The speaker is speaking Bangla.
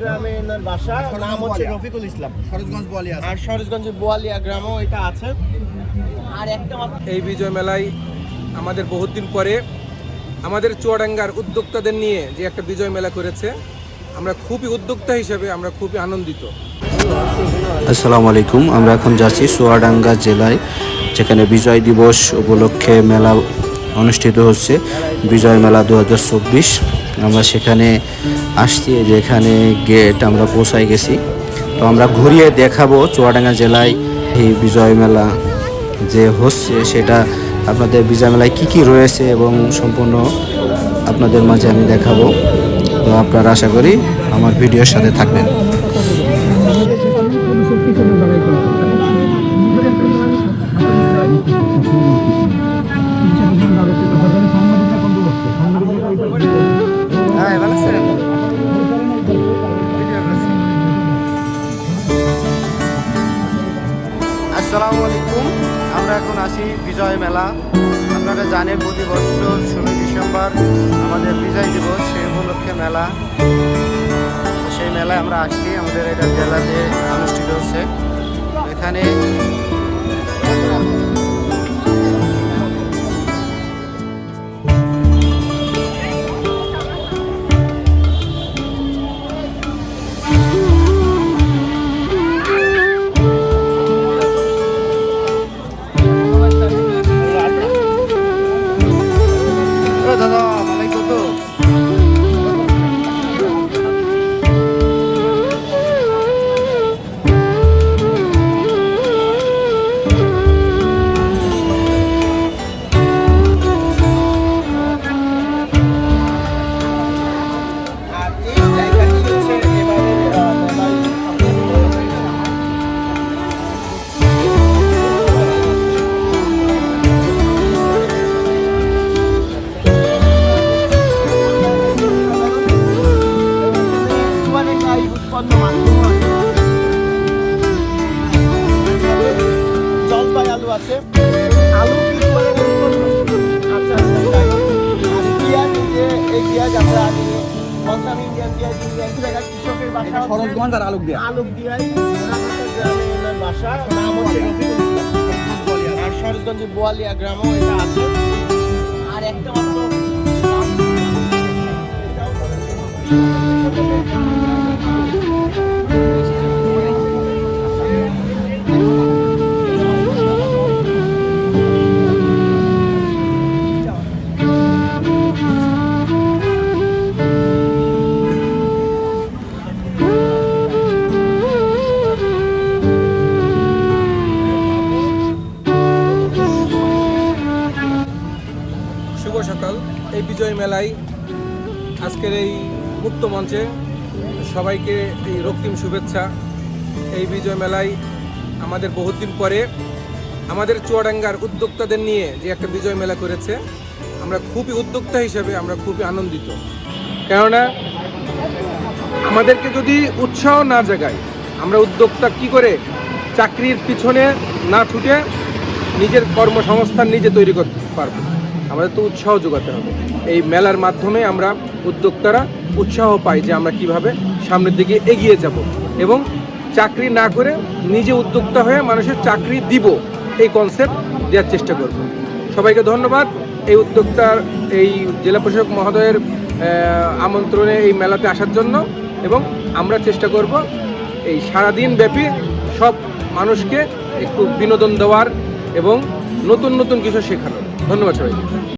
গ্রামে এনার বাসা। নাম হচ্ছে রফিকুল ইসলাম। সরোজগঞ্জ বলিয়া আর সরোজগঞ্জ বোয়ালিয়া গ্রামও এটা আছে। আর একটা মাত্র এই বিজয় মেলায় আমাদের বহুত দিন পরে আমাদের চুয়াডাঙ্গার উদ্যোক্তাদের নিয়ে যে একটা বিজয় মেলা করেছে আমরা খুবই উদ্যোক্তা হিসেবে আমরা খুবই আনন্দিত। আসসালামু আলাইকুম। আমরা এখন যাচ্ছি সোয়াডাঙ্গা জেলায় যেখানে বিজয় দিবস উপলক্ষে মেলা অনুষ্ঠিত হচ্ছে। বিজয় মেলা দু হাজার চব্বিশ। আমরা সেখানে আসছি যেখানে গেট আমরা পৌঁছায় গেছি। তো আমরা ঘুরিয়ে দেখাবো চুয়াডাঙ্গা জেলায় এই বিজয় মেলা যে হচ্ছে, সেটা আপনাদের বিজয় মেলায় কী কী রয়েছে এবং সম্পূর্ণ আপনাদের মাঝে আমি দেখাবো। তো আপনারা আশা করি আমার ভিডিওর সাথে থাকবেন। আছি বিজয় মেলা। আপনারা জানেন প্রতি বছর ষোলো ডিসেম্বর আমাদের বিজয় দিবস সেই উপলক্ষে মেলা। সেই মেলায় আমরা আসছি আমাদের এটা জেলাতে অনুষ্ঠিত হচ্ছে। এখানে todo. আছে। আলু উৎপন্ন? আচ্ছা এই পেঁয়াজ আমরা আনি বলতাম ইন্ডিয়ান পেঁয়াজ ইন্ডিয়ান জায়গায় কৃষকের বাসা হচ্ছে আর আলোক দিয়া। আলোক বাসা। নাম হচ্ছে আর সরোজগঞ্জ বোয়ালিয়া গ্রামও এটা আছে। আর একটা মাত্র সকাল, এই বিজয় মেলায় আজকের এই মুক্ত মঞ্চে সবাইকে এই রক্তিম শুভেচ্ছা। এই বিজয় মেলায় আমাদের বহুত দিন পরে আমাদের চুয়াডাঙ্গার উদ্যোক্তাদের নিয়ে যে একটা বিজয় মেলা করেছে, আমরা খুবই উদ্যোক্তা হিসেবে আমরা খুবই আনন্দিত। কেননা, আমাদেরকে যদি উৎসাহ না জাগায়, আমরা উদ্যোক্তা কি করে চাকরির পিছনে না ছুটে নিজের কর্মসংস্থান নিজে তৈরি করতে পারব? আমাদের তো উৎসাহ যোগাতে হবে। এই মেলার মাধ্যমে আমরা উদ্যোক্তারা উৎসাহ পাই যে আমরা কীভাবে সামনের দিকে এগিয়ে যাব এবং চাকরি না করে নিজে উদ্যোক্তা হয়ে মানুষের চাকরি দিব এই কনসেপ্ট দেওয়ার চেষ্টা করব। সবাইকে ধন্যবাদ। এই উদ্যোক্তার, এই জেলা প্রশাসক মহোদয়ের আমন্ত্রণে এই মেলাতে আসার জন্য এবং আমরা চেষ্টা করব এই সারাদিন ব্যাপী সব মানুষকে একটু বিনোদন দেওয়ার এবং নতুন নতুন কিছু শেখানো ধন্যবাদ সবাইকে।